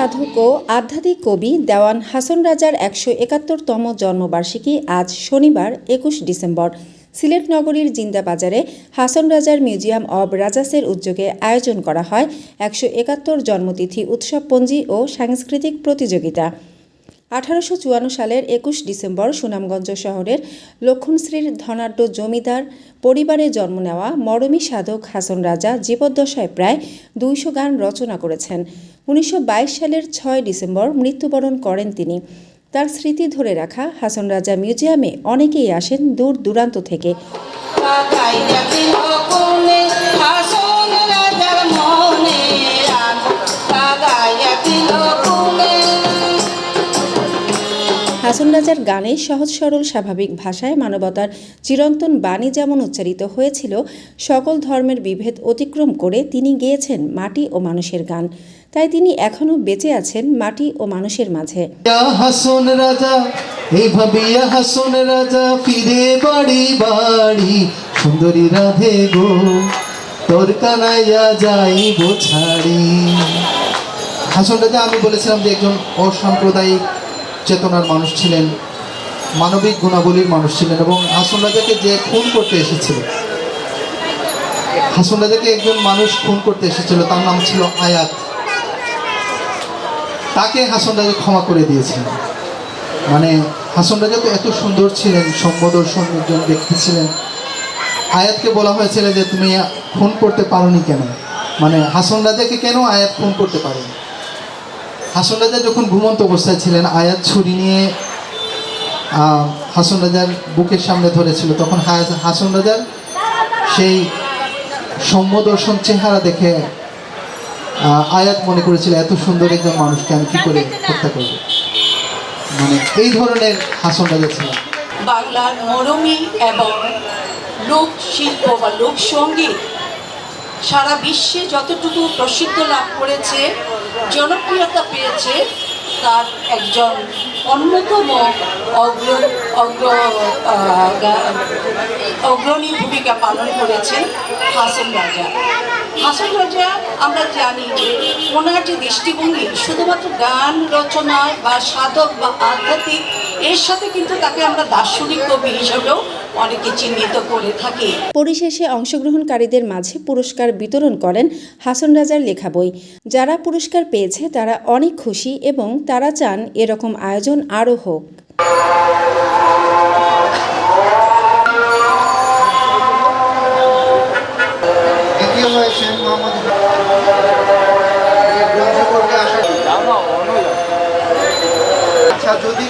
আধ্যাত্মিক কবি দেওয়ান হাসন রাজার একশো একাত্তরতম জন্মবার্ষিকী আজ শনিবার একুশ ডিসেম্বর। সিলেট নগরীর জিন্দাবাজারে হাসন রাজার মিউজিয়াম অব রাজাসের উদ্যোগে আয়োজন করা হয় একশো একাত্তর জন্মতিথি উৎসবপঞ্জি ও সাংস্কৃতিক প্রতিযোগিতা। আঠারোশো চুয়ান্ন সালের একুশ ডিসেম্বর সুনামগঞ্জ শহরের লক্ষণশ্রীর ধনাঢ্য জমিদার পরিবারে জন্ম নেওয়া মরমী সাধক হাসন রাজা জীবদ্দশায় প্রায় দুইশো গান রচনা করেছেন। উনিশশো বাইশ সালের ছয় ডিসেম্বর মৃত্যুবরণ করেন তিনি। তার স্মৃতি ধরে রাখা হাসন রাজা মিউজিয়ামে অনেকেই আসেন দূর দূরান্ত থেকে হাসন রাজার গানে সহজ সরল স্বাভাবিক ভাষায় মানবতার চিরন্তন বাণী যেমন উচ্চারিত হয়েছিল, সকল ধর্মের বিভেদ অতিক্রম করে তিনি গেয়েছেন মাটি ও মানুষের গান। তাই তিনি এখনও বেঁচে আছেন মাটি ও মানুষের মাঝে। হাসন রাজা এইভাবে ইয়া হাসন রাজা ফিরে বাড়ি বাড়ি, সুন্দরী রাধে গো, তোর কানাইয়া হাসন রাজা আমি বলেছিলাম যে একজন অসাম্প্রদায়িক চেতনার মানুষ ছিলেন, মানবিক গুণাবলীর মানুষ ছিলেন এবং হাসন রাজাকে যে খুন করতে এসেছিল, হাসন রাজাকে একজন মানুষ খুন করতে এসেছিল, তার নাম ছিল আয়াত। তাকে হাসন রাজা ক্ষমা করে দিয়েছিলেন। মানে হাসন রাজা তো এত সুন্দর ছিলেন সম্বোদর্শন একজন ব্যক্তি ছিলেন। আয়াতকে বলা হয়েছিল যে, তুমি খুন করতে পারোনি কেন? মানে হাসন রাজাকে কেন আয়াত খুন করতে পারেনি? হাসন রাজা যখন ঘুমন্ত অবস্থায় ছিলেন, আয়াত ছুরি নিয়ে হাসন রাজার বুকের সামনে ধরেছিল, তখন হাসন রাজার সেই সম্যদর্শন চেহারা দেখে আয়াত মনে করেছিল, এত সুন্দর একজন মানুষকে আমি কী করে হত্যা করব? মানে এই ধরনের হাসন রাজা ছিলেন। বাংলার মরমী এবং লোক শিল্প বা লোকসঙ্গীত সারা বিশ্বে যতটুকু প্রসিদ্ধ লাভ করেছে, জনপ্রিয়তা পেয়েছে তার একজন অন্যতম অগ্র অগ্র অগ্রণী ভূমিকা পালন করেছেন হাসন রাজা। হাসন রাজা আমরা জানি যে ওনার যে দৃষ্টিভঙ্গি, শুধুমাত্র গান রচনা বা সাধক বা আধ্যাত্মিক এর সাথে কিন্তু তাকে আমরা দার্শনিক কবি হিসেবেও অনেকে চিহ্নিত করে থাকি। পরিশেষে অংশগ্রহণকারীদের মাঝে পুরস্কার বিতরণ করেন হাসন রাজার লেখা বই। যারা পুরস্কার পেয়েছে তারা অনেক খুশি এবং তারা চান এরকম আয়োজন আরও হোক। আচ্ছা যদি